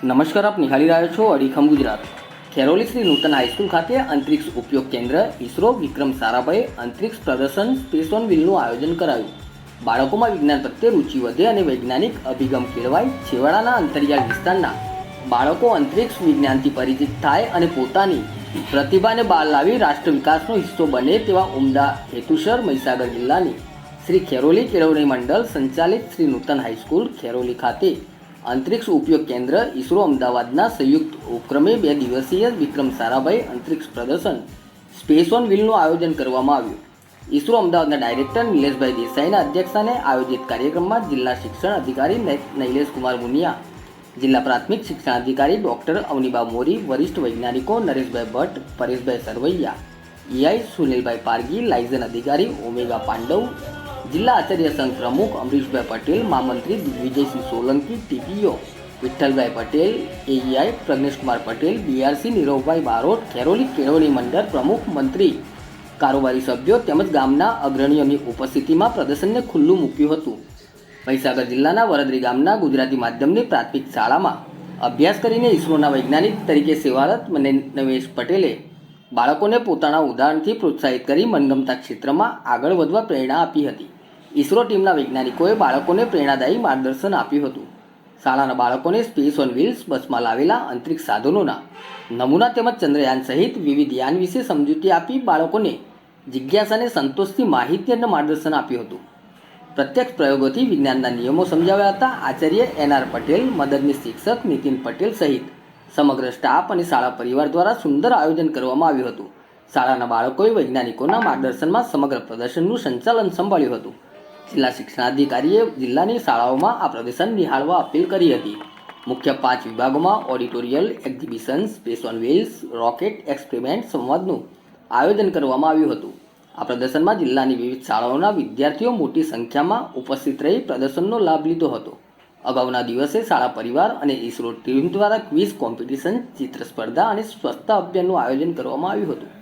નમસ્કાર, આપ નિહાળી રહ્યા છો અડીખમ ગુજરાત. ખેરોલી શ્રી નૂતન હાઈસ્કૂલ ખાતે અંતરિક્ષ ઉપયોગ કેન્દ્ર ઇસરો વિક્રમ સારાભાઈ અંતરિક્ષ પ્રદર્શન સ્પેસ ઓન વ્હીલનું આયોજન કરાયું. બાળકોમાં વિજ્ઞાન પ્રત્યે રુચિ વધે અને વૈજ્ઞાનિક અભિગમ કેળવાય છેવાડાના અંતરિયાળ વિસ્તારના. બાળકો અંતરિક્ષ વિજ્ઞાનથી પરિચિત થાય અને પોતાની પ્રતિભાને બહાર લાવી રાષ્ટ્ર વિકાસનો હિસ્સો બને તેવા ઉમદા હેતુસર મહીસાગર જિલ્લાની શ્રી ખેરોલી કેળવણી મંડળ સંચાલિત શ્રી નૂતન હાઈસ્કૂલ ખેરોલી ખાતે અંતરિક્ષ ઉપયોગ કેન્દ્ર ઇસરો અમદાવાદના સંયુક્ત ઉપક્રમે બે દિવસીય વિક્રમ સારાભાઈ અંતરિક્ષ પ્રદર્શન સ્પેસ ઓન વ્હીલનું આયોજન કરવામાં આવ્યું. ઇસરો અમદાવાદના ડાયરેક્ટર નિલેશભાઈ દેસાઈના અધ્યક્ષસ્થાને આયોજિત કાર્યક્રમમાં જિલ્લા શિક્ષણ અધિકારી નૈલેશ કુમાર મુનિયા, જિલ્લા પ્રાથમિક શિક્ષણ અધિકારી ડૉક્ટર અવનીબા મોરી, વરિષ્ઠ વૈજ્ઞાનિકો નરેશભાઈ ભટ્ટ, પરેશભાઈ સરવૈયા, ઈઆઈ સુનિલભાઈ પારગી, લાયઝન અધિકારી ઓમેગા પાંડવ જિલ્લા આચાર્ય સંઘ પ્રમુખ અમરીશભાઈ પટેલ મહામંત્રી Digvijaysinh Solanki, TPO Vitthalbhai Patel, AEI Prajneshkumar Patel, BRC Niravbhai Barot Kheroli કેળવણી મંડળ પ્રમુખ મંત્રી, કારોબારી સભ્યો તેમજ ગામના અગ્રણીઓની ઉપસ્થિતિમાં પ્રદર્શનને ખુલ્લું મૂક્યું હતું. મહીસાગર જિલ્લાના વરદરી ગામના ગુજરાતી માધ્યમની પ્રાથમિક શાળામાં અભ્યાસ કરીને ઇસરોના વૈજ્ઞાનિક તરીકે સેવારત મને નવેશ પટેલે બાળકોને પોતાના ઉદાહરણથી પ્રોત્સાહિત કરી મનગમતા ક્ષેત્રમાં આગળ વધવા પ્રેરણા આપી હતી. ઇસરો ટીમના વૈજ્ઞાનિકોએ બાળકોને પ્રેરણાદાયી માર્ગદર્શન આપ્યું હતું. શાળાના બાળકોને સ્પેસ ઓન વ્હીલ્સ બસમાં લાવેલા અંતરિક્ષ સાધનોના નમૂના તેમજ ચંદ્રયાન સહિત વિવિધ યાન વિશે સમજૂતી આપી બાળકોને જિજ્ઞાસાને સંતોષથી માહિતી અને માર્ગદર્શન આપ્યું હતું. પ્રત્યક્ષ પ્રયોગોથી વિજ્ઞાનના નિયમો સમજાવ્યા હતા. આચાર્ય એન આર પટેલ મદદની શિક્ષક નીતિન પટેલ સહિત સમગ્ર સ્ટાફ અને શાળા પરિવાર દ્વારા સુંદર આયોજન કરવામાં આવ્યું હતું. શાળાના બાળકોએ વૈજ્ઞાનિકોના માર્ગદર્શનમાં સમગ્ર પ્રદર્શનનું સંચાલન સંભાળ્યું હતું. જિલ્લા શિક્ષણાધિકારીએ જિલ્લાની શાળાઓમાં આ પ્રદર્શન નિહાળવા અપીલ કરી હતી. મુખ્ય પાંચ વિભાગોમાં auditorial exhibition space on wheels, rocket, experiment સંવાદનું આયોજન કરવામાં આવ્યું હતું. આ પ્રદર્શનમાં જિલ્લાની વિવિધ શાળાઓના વિદ્યાર્થીઓ મોટી સંખ્યામાં ઉપસ્થિત રહી પ્રદર્શનનો લાભ લીધો હતો. અગાઉના દિવસે શાળા પરિવાર અને ઇસરો ટીમ દ્વારા ક્વિઝ કોમ્પિટિશન, ચિત્ર સ્પર્ધા અને સ્વચ્છતા અભિયાનનું આયોજન કરવામાં આવ્યું હતું.